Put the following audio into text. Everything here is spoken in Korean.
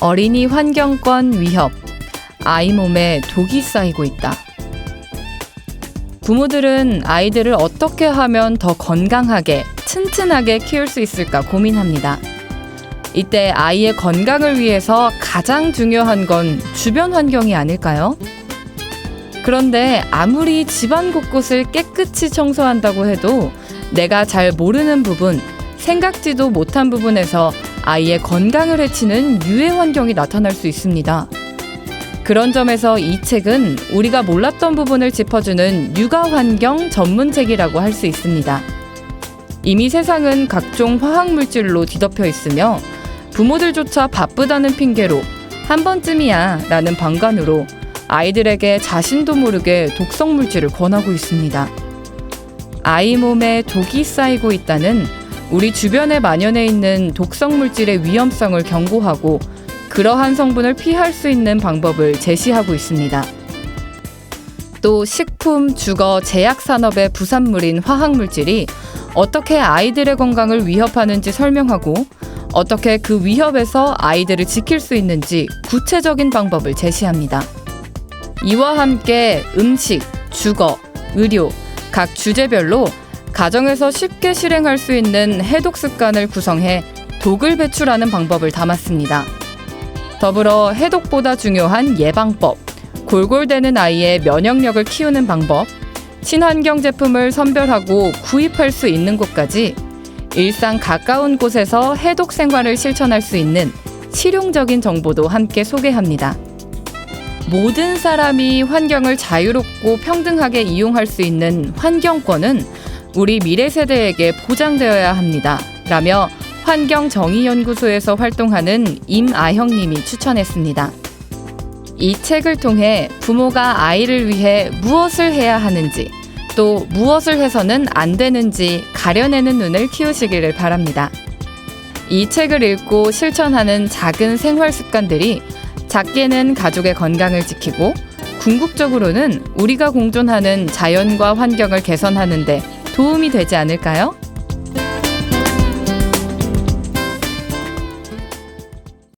어린이 환경권 위협. 아이 몸에 독이 쌓이고 있다. 부모들은 아이들을 어떻게 하면 더 건강하게, 튼튼하게 키울 수 있을까 고민합니다. 이때 아이의 건강을 위해서 가장 중요한 건 주변 환경이 아닐까요? 그런데 아무리 집안 곳곳을 깨끗이 청소한다고 해도 내가 잘 모르는 부분, 생각지도 못한 부분에서 아이의 건강을 해치는 유해 환경이 나타날 수 있습니다. 그런 점에서 이 책은 우리가 몰랐던 부분을 짚어주는 육아 환경 전문책이라고 할 수 있습니다. 이미 세상은 각종 화학 물질로 뒤덮여 있으며 부모들조차 바쁘다는 핑계로 한 번쯤이야 라는 방관으로 아이들에게 자신도 모르게 독성 물질을 권하고 있습니다. 아이 몸에 독이 쌓이고 있다는 우리 주변에 만연해 있는 독성 물질의 위험성을 경고하고 그러한 성분을 피할 수 있는 방법을 제시하고 있습니다. 또 식품, 주거, 제약 산업의 부산물인 화학 물질이 어떻게 아이들의 건강을 위협하는지 설명하고 어떻게 그 위협에서 아이들을 지킬 수 있는지 구체적인 방법을 제시합니다. 이와 함께 음식, 주거, 의료, 각 주제별로 가정에서 쉽게 실행할 수 있는 해독 습관을 구성해 독을 배출하는 방법을 담았습니다. 더불어 해독보다 중요한 예방법, 골골대는 아이의 면역력을 키우는 방법, 친환경 제품을 선별하고 구입할 수 있는 곳까지 일상 가까운 곳에서 해독 생활을 실천할 수 있는 실용적인 정보도 함께 소개합니다. 모든 사람이 환경을 자유롭고 평등하게 이용할 수 있는 환경권은 우리 미래 세대에게 보장되어야 합니다. 라며 환경정의연구소에서 활동하는 임아형 님이 추천했습니다. 이 책을 통해 부모가 아이를 위해 무엇을 해야 하는지 또 무엇을 해서는 안 되는지 가려내는 눈을 키우시기를 바랍니다. 이 책을 읽고 실천하는 작은 생활 습관들이 작게는 가족의 건강을 지키고 궁극적으로는 우리가 공존하는 자연과 환경을 개선하는데 도움이 되지 않을까요?